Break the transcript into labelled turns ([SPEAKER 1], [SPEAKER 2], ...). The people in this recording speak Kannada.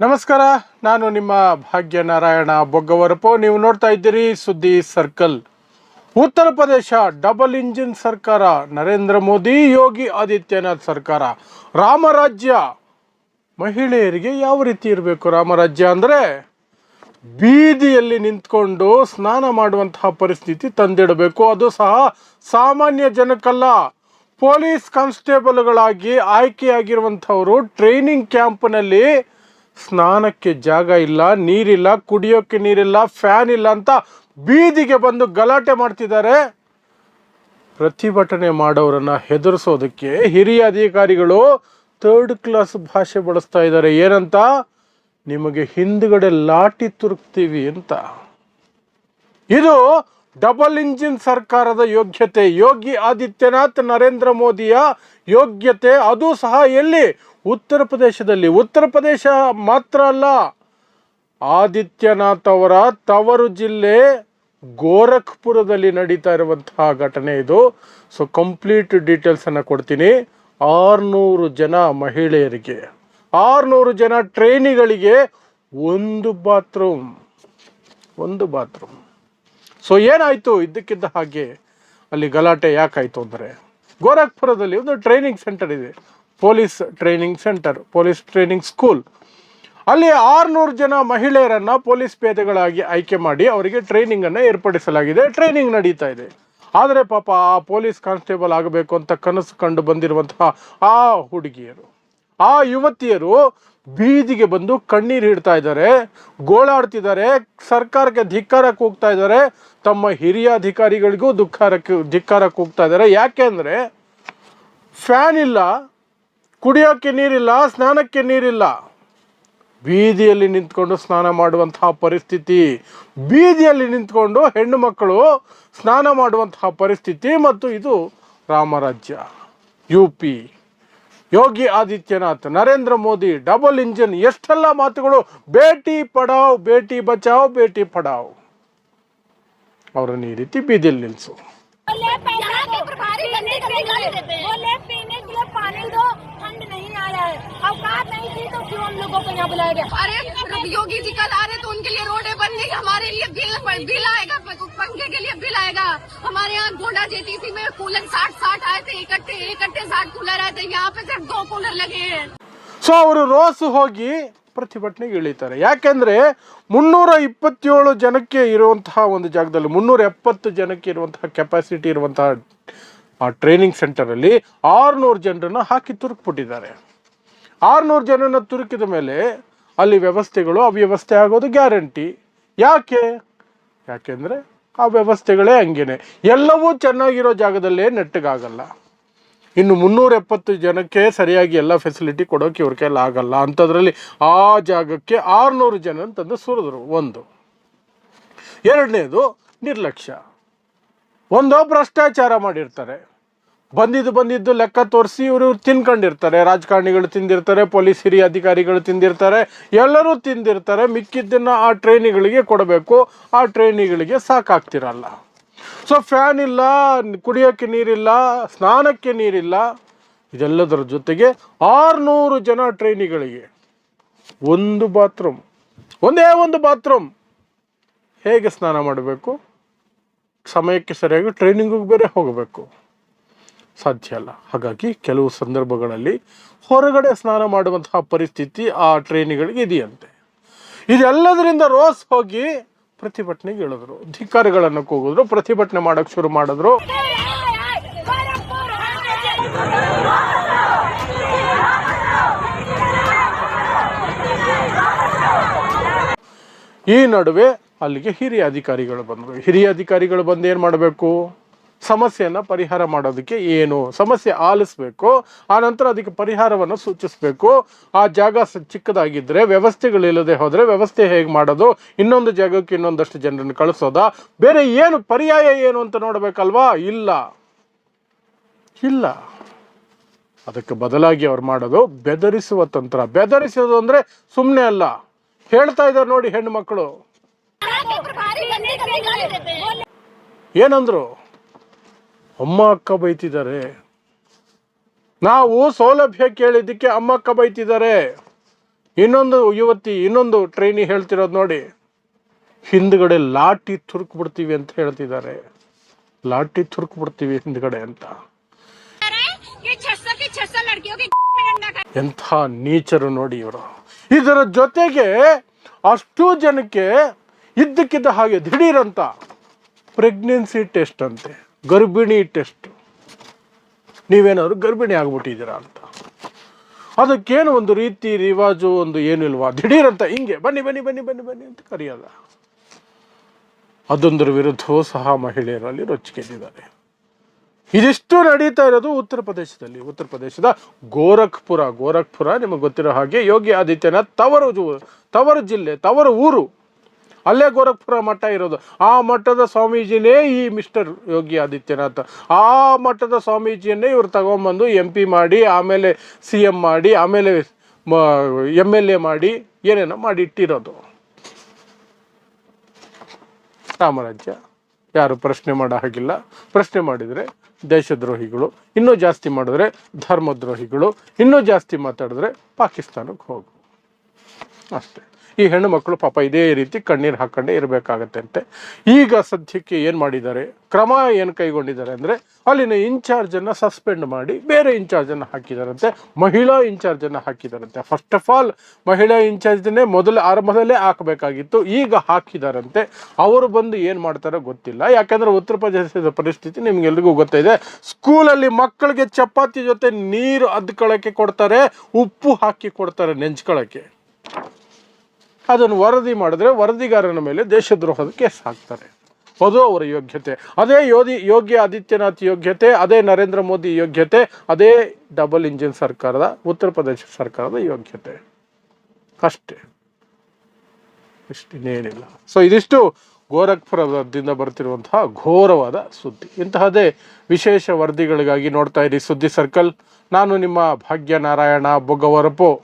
[SPEAKER 1] ನಮಸ್ಕಾರ, ನಾನು ನಿಮ್ಮ ಭಾಗ್ಯನಾರಾಯಣ ಬೊಗ್ಗವರಪು ನೀವು ನೋಡ್ತಾ ಇದ್ದೀರಿ ಸುದ್ದಿ circle. Uttar Pradesh, double engine ಸರ್ಕಾರ, ನರೇಂದ್ರ ಮೋದಿ, ಯೋಗಿ ಆದಿತ್ಯನಾಥ್ ಸರ್ಕಾರ. ರಾಮರಾಜ್ಯ, ಮಹಿಳೆಯರಿಗೆ ಯಾವ ರೀತಿ ಇರಬೇಕು ರಾಮರಾಜ್ಯ ಅಂದರೆ? ಬೀದಿಯಲ್ಲಿ ನಿಂತ್ಕೊಂಡು ಸ್ನಾನ ಮಾಡುವಂತಹ ಪರಿಸ್ಥಿತಿ ತಂದಿಡಬೇಕು. ಅದು ಸಹ ಸಾಮಾನ್ಯ ಜನಕ್ಕಲ್ಲ. ಪೊಲೀಸ್ ಕಾನ್ಸ್ಟೇಬಲ್ಗಳಾಗಿ ಆಯ್ಕೆಯಾಗಿರುವಂಥವರು ಟ್ರೈನಿಂಗ್ ಕ್ಯಾಂಪ್ನಲ್ಲಿ ಸ್ನಾನಕ್ಕೆ ಜಾಗ ಇಲ್ಲ, ನೀರಿಲ್ಲ ಕುಡಿಯೋಕ್ಕೆ ನೀರಿಲ್ಲ, ಫ್ಯಾನ್ ಇಲ್ಲ ಅಂತ ಬೀದಿಗೆ ಬಂದು ಗಲಾಟೆ ಮಾಡ್ತಿದ್ದಾರೆ. ಪ್ರತಿಭಟನೆ ಮಾಡೋರನ್ನ ಹೆದರಿಸೋದಕ್ಕೆ ಹಿರಿಯ ಅಧಿಕಾರಿಗಳು ಥರ್ಡ್ ಕ್ಲಾಸ್ ಭಾಷೆ ಬಳಸ್ತಾ ಇದ್ದಾರೆ. ಏನಂತ? ನಿಮಗೆ ಹಿಂದ್ಗಡೆ ಲಾಟಿ ತುರುಕ್ತೀವಿ ಅಂತ. ಇದು ಡಬಲ್ ಇಂಜಿನ್ ಸರ್ಕಾರದ ಯೋಗ್ಯತೆ. ಯೋಗಿ ಆದಿತ್ಯನಾಥ್, ನರೇಂದ್ರ ಮೋದಿಯ ಯೋಗ್ಯತೆ. ಅದು ಸಹ ಎಲ್ಲಿ? ಉತ್ತರ ಪ್ರದೇಶದಲ್ಲಿ. ಉತ್ತರ ಪ್ರದೇಶ ಮಾತ್ರ ಅಲ್ಲ, ಆದಿತ್ಯನಾಥ್ ಅವರ ತವರು ಜಿಲ್ಲೆ ಗೋರಖ್ಪುರದಲ್ಲಿ ನಡೀತಾ ಇರುವಂತಹ ಘಟನೆ ಇದು. ಸೊ ಕಂಪ್ಲೀಟ್ ಡೀಟೇಲ್ಸನ್ನು ಕೊಡ್ತೀನಿ. ಆರುನೂರು ಜನ ಮಹಿಳೆಯರಿಗೆ, ಆರುನೂರು ಜನ ಟ್ರೈನಿಗಳಿಗೆ ಒಂದು ಬಾತ್ರೂಮ್ ಒಂದು ಬಾತ್ರೂಮ್ ಸೊ ಏನಾಯಿತು? ಇದ್ದಕ್ಕಿದ್ದ ಹಾಗೆ ಅಲ್ಲಿ ಗಲಾಟೆ ಯಾಕಾಯಿತು ಅಂದರೆ, ಗೋರಖ್ಪುರದಲ್ಲಿ ಒಂದು ಟ್ರೈನಿಂಗ್ ಸೆಂಟರ್ ಇದೆ. Police training centre police training school ಅಲ್ಲಿ ಆರುನೂರು ಜನ ಮಹಿಳೆಯರನ್ನ ಪೊಲೀಸ್ ಪೇದೆಗಳಾಗಿ ಆಯ್ಕೆ ಮಾಡಿ ಅವರಿಗೆ ಟ್ರೈನಿಂಗ್ ಅನ್ನು ಏರ್ಪಡಿಸಲಾಗಿದೆ. ಟ್ರೈನಿಂಗ್ ನಡೀತಾ ಇದೆ. ಆದರೆ ಪಾಪ ಆ ಪೊಲೀಸ್ ಕಾನ್ಸ್ಟೇಬಲ್ ಆಗಬೇಕು ಅಂತ ಕನಸು ಕಂಡು ಬಂದಿರುವಂತಹ ಆ ಹುಡುಗಿಯರು, ಆ ಯುವತಿಯರು ಬೀದಿಗೆ ಬಂದು ಕಣ್ಣೀರು ಹಿಡ್ತಾ ಇದ್ದಾರೆ, ಗೋಳಾಡ್ತಿದ್ದಾರೆ, ಸರ್ಕಾರಕ್ಕೆ ಧಿಕ್ಕಾರ ಕೂಗ್ತಾ ಇದ್ದಾರೆ, ತಮ್ಮ ಹಿರಿಯ ಅಧಿಕಾರಿಗಳಿಗೂ ದುಃಖಾರಕ್ಕೆ ಧಿಕ್ಕಾರ ಕೂಗ್ತಾ ಇದ್ದಾರೆ. ಯಾಕೆ ಅಂದರೆ, ಫ್ಯಾನ್ ಇಲ್ಲ ಕುಡಿಯೋಕ್ಕೆ ನೀರಿಲ್ಲ, ಸ್ನಾನಕ್ಕೆ ನೀರಿಲ್ಲ. ಬೀದಿಯಲ್ಲಿ ನಿಂತ್ಕೊಂಡು ಸ್ನಾನ ಮಾಡುವಂತಹ ಪರಿಸ್ಥಿತಿ, ಬೀದಿಯಲ್ಲಿ ನಿಂತ್ಕೊಂಡು ಹೆಣ್ಣು ಮಕ್ಕಳು ಸ್ನಾನ ಮಾಡುವಂತಹ ಪರಿಸ್ಥಿತಿ ಮತ್ತು ಇದು ರಾಮರಾಜ್ಯ U P. Yogi Adityanath, Narendra Modi double engine ಎಷ್ಟೆಲ್ಲ ಮಾತುಗಳು ಭೇಟಿ ಪಡಾವ್ ಭೇಟಿ ಬಚಾವ್ ಭೇಟಿ ಪಡಾವ್. ಅವರನ್ನು ಈ ರೀತಿ ಬೀದಿಯಲ್ಲಿ ನಿಲ್ಲಿಸು
[SPEAKER 2] क्यों हम लोगों को यहाँ बुलाया गया
[SPEAKER 3] अरे योगी जी कल आ रहे तो उनके लिए रोडे बन गई हमारे लिए बिल बिल आएगा पंखे के लिए बिल आएगा हमारे यहाँ गोंडा जेटीसी में कूलर साठ साठ आए थे इकट्ठे इकट्ठे साठ कूलर आए थे यहाँ पे सिर्फ दो कूलर लगे हैं
[SPEAKER 1] ಸೊ ಅವರು ರೋಸು ಹೋಗಿ ಪ್ರತಿಭಟನೆಗೆ ಇಳಿತಾರೆ ಯಾಕೆಂದ್ರೆ ಮುನ್ನೂರ ಇಪ್ಪತ್ತೇಳು ಜನಕ್ಕೆ ಇರುವಂತಹ ಒಂದು ಜಾಗದಲ್ಲಿ ಮುನ್ನೂರ ಎಪ್ಪತ್ತು ಜನಕ್ಕೆ ಇರುವಂತಹ ಕೆಪಾಸಿಟಿ ಇರುವಂತಹ ಆ ಟ್ರೈನಿಂಗ್ ಸೆಂಟರಲ್ಲಿ ಆರುನೂರು ಜನರನ್ನ ಹಾಕಿ ತುರುಕ್ಬಿಟ್ಟಿದ್ದಾರೆ ಆರುನೂರು ಜನನ ತುರುಕಿದ ಮೇಲೆ ಅಲ್ಲಿ ವ್ಯವಸ್ಥೆಗಳು ಅವ್ಯವಸ್ಥೆ ಆಗೋದು ಗ್ಯಾರಂಟಿ. ಯಾಕೆ? ಯಾಕೆಂದರೆ ಆ ವ್ಯವಸ್ಥೆಗಳೇ ಹಂಗೇನೆ. ಎಲ್ಲವೂ ಚೆನ್ನಾಗಿರೋ ಜಾಗದಲ್ಲೇ ನೆಟ್ಟಗಾಗಲ್ಲ. ಇನ್ನು ಮುನ್ನೂರ ಎಪ್ಪತ್ತು ಜನಕ್ಕೆ ಸರಿಯಾಗಿ ಎಲ್ಲ ಫೆಸಿಲಿಟಿ ಕೊಡೋಕೆ ಇವ್ರ ಕೈಲಿ ಆಗಲ್ಲ. ಅಂಥದ್ರಲ್ಲಿ ಆ ಜಾಗಕ್ಕೆ ಆರುನೂರು ಜನ ತಂದು ಸುರಿದ್ರು ಒಂದು. ಎರಡನೇದು ನಿರ್ಲಕ್ಷ್ಯ. ಒಂದು ಭ್ರಷ್ಟಾಚಾರ ಮಾಡಿರ್ತಾರೆ. ಬಂದಿದ್ದು ಬಂದಿದ್ದು ಲೆಕ್ಕ ತೋರಿಸಿ ಇವರು ತಿನ್ಕೊಂಡಿರ್ತಾರೆ. ರಾಜಕಾರಣಿಗಳು ತಿಂದಿರ್ತಾರೆ, ಪೊಲೀಸ್ ಹಿರಿಯ ಅಧಿಕಾರಿಗಳು ತಿಂದಿರ್ತಾರೆ, ಎಲ್ಲರೂ ತಿಂದಿರ್ತಾರೆ. ಮಿಕ್ಕಿದ್ದನ್ನು ಆ ಟ್ರೈನಿಗಳಿಗೆ ಕೊಡಬೇಕು. ಆ ಟ್ರೈನಿಗಳಿಗೆ ಸಾಕಾಗ್ತಿರಲ್ಲ. ಸೊ ಫ್ಯಾನ್ ಇಲ್ಲ ಕುಡಿಯೋಕ್ಕೆ ನೀರಿಲ್ಲ, ಸ್ನಾನಕ್ಕೆ ನೀರಿಲ್ಲ. ಇದೆಲ್ಲದರ ಜೊತೆಗೆ ಆರುನೂರು ಜನ ಟ್ರೈನಿಗಳಿಗೆ ಒಂದು ಬಾತ್ರೂಮ್, ಒಂದೇ ಒಂದು ಬಾತ್ರೂಮ್ ಹೇಗೆ ಸ್ನಾನ ಮಾಡಬೇಕು? ಸಮಯಕ್ಕೆ ಸರಿಯಾಗಿ ಟ್ರೈನಿಂಗಿಗೆ ಬೇರೆ ಹೋಗಬೇಕು. ಸಾಧ್ಯ ಅಲ್ಲ. ಹಾಗಾಗಿ ಕೆಲವು ಸಂದರ್ಭಗಳಲ್ಲಿ ಹೊರಗಡೆ ಸ್ನಾನ ಮಾಡುವಂತಹ ಪರಿಸ್ಥಿತಿ ಆ ಟ್ರೈನಿಗಳಿಗೆ ಇದೆಯಂತೆ. ಇದೆಲ್ಲದರಿಂದ ರೋಸ್ ಹೋಗಿ ಪ್ರತಿಭಟನೆಗೆ ಇಳಿದ್ರು. ಧಿಕ್ಕಾರಗಳನ್ನು ಕೂಗಿದ್ರು, ಪ್ರತಿಭಟನೆ ಮಾಡೋಕೆ ಶುರು ಮಾಡಿದ್ರು. ಈ ನಡುವೆ ಅಲ್ಲಿಗೆ ಹಿರಿಯ ಅಧಿಕಾರಿಗಳು ಬಂದರು. ಹಿರಿಯ ಅಧಿಕಾರಿಗಳು ಬಂದು ಏನು ಮಾಡಬೇಕು? ಸಮಸ್ಯೆಯನ್ನು ಪರಿಹಾರ ಮಾಡೋದಕ್ಕೆ ಏನು ಸಮಸ್ಯೆ ಆಲಿಸ್ಬೇಕು ಆ ನಂತರ ಅದಕ್ಕೆ ಪರಿಹಾರವನ್ನು ಸೂಚಿಸಬೇಕು. ಆ ಜಾಗ ಚಿಕ್ಕದಾಗಿದ್ದರೆ ವ್ಯವಸ್ಥೆಗಳಿಲ್ಲದೆ ಹೋದರೆ ವ್ಯವಸ್ಥೆ ಹೇಗೆ ಮಾಡೋದು? ಇನ್ನೊಂದು ಜಾಗಕ್ಕೆ ಇನ್ನೊಂದಷ್ಟು ಜನರನ್ನು ಕಳಿಸೋದಾ? ಬೇರೆ ಏನು ಪರ್ಯಾಯ ಏನು ಅಂತ ನೋಡಬೇಕಲ್ವಾ? ಇಲ್ಲ. ಇಲ್ಲ. ಅದಕ್ಕೆ ಬದಲಾಗಿ ಅವ್ರು ಮಾಡೋದು ಬೆದರಿಸುವ ತಂತ್ರ. ಬೆದರಿಸೋದು ಅಂದರೆ ಸುಮ್ಮನೆ ಅಲ್ಲ. ಹೇಳ್ತಾ ಇದ್ದಾರೆ ನೋಡಿ ಹೆಣ್ಣು ಮಕ್ಕಳು. ಏನಂದ್ರು? ಅಮ್ಮ ಅಕ್ಕ ಬೈತಿದ್ದಾರೆ. ನಾವು ಸೌಲಭ್ಯ ಕೇಳಿದ್ದಕ್ಕೆ ಅಮ್ಮ ಅಕ್ಕ ಬೈತಿದ್ದಾರೆ. ಇನ್ನೊಂದು ಯುವತಿ, ಇನ್ನೊಂದು ಟ್ರೈನಿ ಹೇಳ್ತಿರೋದು ನೋಡಿ. ಹಿಂದ್ಗಡೆ ಲಾಟಿ ತುರ್ಕ್ ಬಿಡ್ತೀವಿ ಅಂತ ಹೇಳ್ತಿದ್ದಾರೆ. ಲಾಟಿ ತುರ್ಕ್ ಬಿಡ್ತೀವಿ ಹಿಂದ್ಗಡೆ ಅಂತ. ಎಂಥ ನೀಚರು ನೋಡಿ ಇವರು. ಇದರ ಜೊತೆಗೆ ಅಷ್ಟು ಜನಕ್ಕೆ ಇದ್ದಕ್ಕಿದ್ದ ಹಾಗೆ ದಿಢೀರಂತ ಪ್ರೆಗ್ನೆನ್ಸಿ ಟೆಸ್ಟ್ ಅಂತೆ. ಗರ್ಭಿಣಿ ಟೆಸ್ಟ್. ನೀವೇನಾದ್ರು ಗರ್ಭಿಣಿ ಆಗ್ಬಿಟ್ಟಿದ್ದೀರಾ ಅಂತ. ಅದಕ್ಕೇನು ಒಂದು ರೀತಿ ರಿವಾಜು, ಒಂದು ಏನಿಲ್ವಾ ದಿಢೀರಂತ ಹಿಂಗೆ, ಬನ್ನಿ ಬನ್ನಿ ಬನ್ನಿ ಬನ್ನಿ ಬನ್ನಿ ಅಂತ ಕರೆಯಲ್ಲ ಅದೊಂದರ ವಿರುದ್ಧವೂ ಸಹ ಮಹಿಳೆಯರಲ್ಲಿ ರೊಚ್ಚಿಗೆದ್ದಿದ್ದಾರೆ. ಇದಿಷ್ಟು ನಡೀತಾ ಇರೋದು ಉತ್ತರ ಪ್ರದೇಶದಲ್ಲಿ. ಉತ್ತರ ಪ್ರದೇಶದ ಗೋರಖ್ಪುರ. ಗೋರಖ್ಪುರ, ನಿಮಗೆ ಗೊತ್ತಿರೋ ಹಾಗೆ ಯೋಗಿ ಆದಿತ್ಯನಾಥ್ ತವರು ತವರು ಜಿಲ್ಲೆ, ತವರು ಊರು. ಅಲ್ಲೇ ಗೋರಖ್ಪುರ ಮಠ ಇರೋದು. ಆ ಮಠದ ಸ್ವಾಮೀಜಿನೇ ಈ ಮಿಸ್ಟರ್ ಯೋಗಿ ಆದಿತ್ಯನಾಥ್. ಆ ಮಠದ ಸ್ವಾಮೀಜಿಯನ್ನೇ ಇವರು ತಗೊಂಬಂದು ಎಂ ಪಿ ಮಾಡಿ, ಆಮೇಲೆ ಸಿ ಎಂ ಮಾಡಿ, ಆಮೇಲೆ ಎಂ ಎಲ್ ಎ ಮಾಡಿ, ಏನೇನೋ ಮಾಡಿ ಇಟ್ಟಿರೋದು. ಸಾಮ್ರಾಜ್ಯ ಯಾರು ಪ್ರಶ್ನೆ ಮಾಡೋ ಹಾಗಿಲ್ಲ. ಪ್ರಶ್ನೆ ಮಾಡಿದರೆ ದೇಶದ್ರೋಹಿಗಳು, ಇನ್ನೂ ಜಾಸ್ತಿ ಮಾಡಿದ್ರೆ ಧರ್ಮದ್ರೋಹಿಗಳು, ಇನ್ನೂ ಜಾಸ್ತಿ ಮಾತಾಡಿದ್ರೆ ಪಾಕಿಸ್ತಾನಕ್ಕೆ ಹೋಗು. ಅಷ್ಟೇ. ಈ ಹೆಣ್ಣು ಮಕ್ಕಳು ಪಾಪ ಇದೇ ರೀತಿ ಕಣ್ಣೀರು ಹಾಕೊಂಡೇ ಇರಬೇಕಾಗತ್ತೆ ಅಂತೆ ಈಗ ಸದ್ಯಕ್ಕೆ ಏನು ಮಾಡಿದ್ದಾರೆ? ಕ್ರಮ ಏನು ಕೈಗೊಂಡಿದ್ದಾರೆ ಅಂದರೆ ಅಲ್ಲಿನ ಇನ್ಚಾರ್ಜನ್ನು ಸಸ್ಪೆಂಡ್ ಮಾಡಿ ಬೇರೆ ಇನ್ಚಾರ್ಜನ್ನು ಹಾಕಿದಾರಂತೆ. ಮಹಿಳಾ ಇನ್ಚಾರ್ಜನ್ನು ಹಾಕಿದಾರಂತೆ. ಫಸ್ಟ್ ಆಫ್ ಆಲ್ ಮಹಿಳಾ ಇನ್ಚಾರ್ಜನ್ನೇ ಮೊದಲು ಆರಂಭದಲ್ಲೇ ಹಾಕಬೇಕಾಗಿತ್ತು. ಈಗ ಹಾಕಿದಾರಂತೆ. ಅವರು ಬಂದು ಏನು ಮಾಡ್ತಾರೋ ಗೊತ್ತಿಲ್ಲ. ಯಾಕೆಂದರೆ ಉತ್ತರ ಪ್ರದೇಶದ ಪರಿಸ್ಥಿತಿ ನಿಮಗೆಲ್ರಿಗೂ ಗೊತ್ತಿದೆ. ಸ್ಕೂಲಲ್ಲಿ ಮಕ್ಕಳಿಗೆ ಚಪಾತಿ ಜೊತೆ ನೀರು ಅದ್ಕೊಳ್ಳೋಕ್ಕೆ ಕೊಡ್ತಾರೆ, ಉಪ್ಪು ಹಾಕಿ ಕೊಡ್ತಾರೆ ನೆಂಚ್ಕೊಳ್ಳೋಕ್ಕೆ ಅದನ್ನು ವರದಿ ಮಾಡಿದ್ರೆ ವರದಿಗಾರನ ಮೇಲೆ ದೇಶದ್ರೋಹದ ಕೇಸ್ ಹಾಕ್ತಾರೆ. ಅದು ಅವರ ಯೋಗ್ಯತೆ, ಅದೇ ಯೋಧಿ ಯೋಗ್ಯ ಆದಿತ್ಯನಾಥ್ ಯೋಗ್ಯತೆ, ಅದೇ ನರೇಂದ್ರ ಮೋದಿ ಯೋಗ್ಯತೆ, ಅದೇ ಡಬಲ್ ಇಂಜಿನ್ ಸರ್ಕಾರದ, ಉತ್ತರ ಪ್ರದೇಶ ಸರ್ಕಾರದ ಯೋಗ್ಯತೆ. ಅಷ್ಟೇ. ಇಷ್ಟಿನ್ನೇನಿಲ್ಲ. ಸೊ ಇದಿಷ್ಟು ಗೋರಖ್ಪುರದಿಂದ ಬರ್ತಿರುವಂತಹ ಘೋರವಾದ ಸುದ್ದಿ. ಇಂತಹದೇ ವಿಶೇಷ ವರದಿಗಳಿಗಾಗಿ ನೋಡ್ತಾ ಇರಿ ಸುದ್ದಿ ಸರ್ಕಲ್. ನಾನು ನಿಮ್ಮ ಭಾಗ್ಯ ನಾರಾಯಣ ಬೊಗ್ಗವರಪು